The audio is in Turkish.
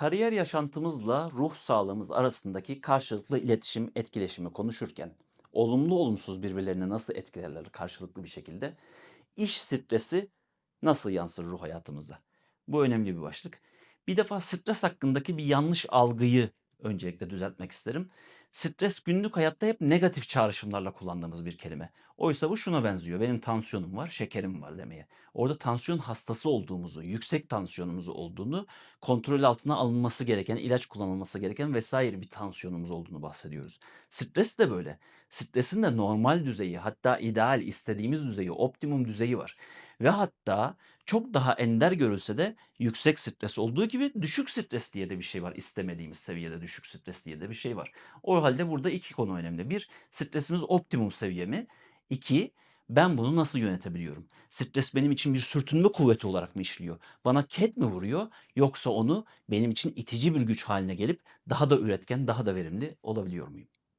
Kariyer yaşantımızla ruh sağlığımız arasındaki karşılıklı iletişim, etkileşimi konuşurken olumlu olumsuz birbirlerini nasıl etkilerler karşılıklı bir şekilde? İş stresi nasıl yansır ruh hayatımıza? Bu önemli bir başlık. Bir defa stres hakkındaki bir yanlış algıyı öncelikle düzeltmek isterim. Stres günlük hayatta hep negatif çağrışımlarla kullandığımız bir kelime. Oysa bu şuna benziyor. Benim tansiyonum var, şekerim var demeye. Orada tansiyon hastası olduğumuzu, yüksek tansiyonumuz olduğunu, kontrol altına alınması gereken, ilaç kullanılması gereken vesaire bir tansiyonumuz olduğunu bahsediyoruz. Stres de böyle. Stresin de normal düzeyi, hatta ideal, istediğimiz düzeyi, optimum düzeyi var. Ve hatta çok daha ender görülse de yüksek stres olduğu gibi düşük stres diye de bir şey var. İstemediğimiz seviyede düşük stres diye de bir şey var. O halde burada iki konu önemli. Bir, stresimiz optimum seviye mi? İki, ben bunu nasıl yönetebiliyorum? Stres benim için bir sürtünme kuvveti olarak mı işliyor? Bana ket mi vuruyor yoksa onu benim için itici bir güç haline gelip daha da üretken, daha da verimli olabiliyor muyum?